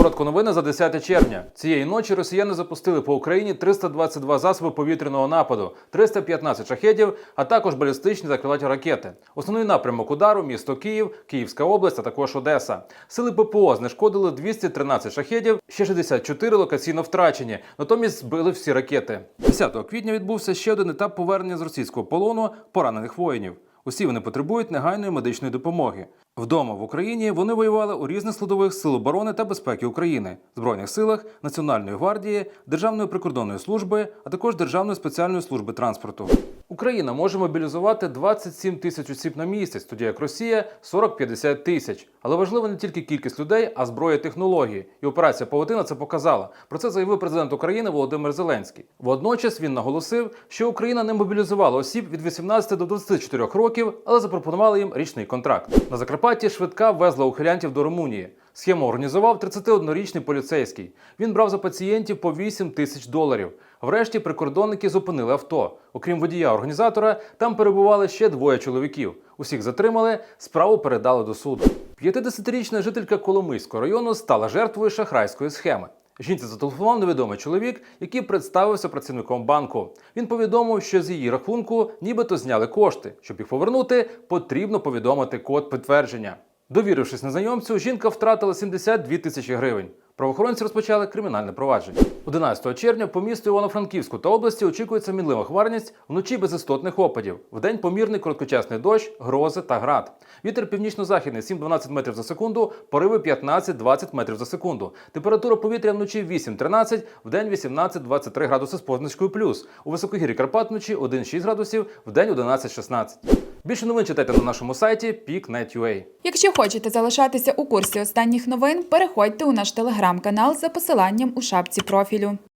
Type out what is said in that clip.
Коротко новини за 10 червня. Цієї ночі росіяни запустили по Україні 322 засоби повітряного нападу, 315 шахедів, а також балістичні та крилаті ракети. Основний напрямок удару місто Київ, Київська область, а також Одеса. Сили ППО знешкодили 213 шахедів, ще 64 локаційно втрачені, натомість збили всі ракети. 10 квітня відбувся ще один етап повернення з російського полону поранених воїнів. Усі вони потребують негайної медичної допомоги. Вдома в Україні вони воювали у різних складових сил оборони та безпеки України, збройних силах, Національної гвардії, Державної прикордонної служби, а також Державної спеціальної служби транспорту. Україна може мобілізувати 27 тисяч осіб на місяць, тоді як Росія 40-50 тисяч. Але важлива не тільки кількість людей, а зброя технології. І операція Павутина це показала. Про це заявив президент України Володимир Зеленський. Водночас він наголосив, що Україна не мобілізувала осіб від 18 до 24 років, але запропонувала їм річний контракт. На Закарпатті швидка везла ухилянтів до Румунії. Схему організував 31-річний поліцейський. Він брав за пацієнтів по 8 тисяч доларів. Врешті прикордонники зупинили авто. Окрім водія-організатора, там перебували ще двоє чоловіків. Усіх затримали, справу передали до суду. 50-річна жителька Коломийського району стала жертвою шахрайської схеми. Жінці зателефонував невідомий чоловік, який представився працівником банку. Він повідомив, що з її рахунку нібито зняли кошти. Щоб їх повернути, потрібно повідомити код підтвердження. Довірившись незнайомцю, жінка втратила 72 тисячі гривень. Правоохоронці розпочали кримінальне провадження. 11 червня по місту Івано-Франківську та області очікується мінлива хмарність, вночі без істотних опадів. Вдень помірний короткочасний дощ, грози та град. Вітер північно-західний 7-12 метрів за секунду, пориви 15-20 метрів за секунду. Температура повітря вночі 8-13, вдень 18-23 градуси з позначкою плюс. У високогір'ї Карпат вночі 1-6 градусів, вдень 11-16. Більше новин читайте на нашому сайті peak.net.ua. Якщо хочете залишатися у курсі останніх новин, переходьте у наш телеграм-канал за посиланням у шапці профілю.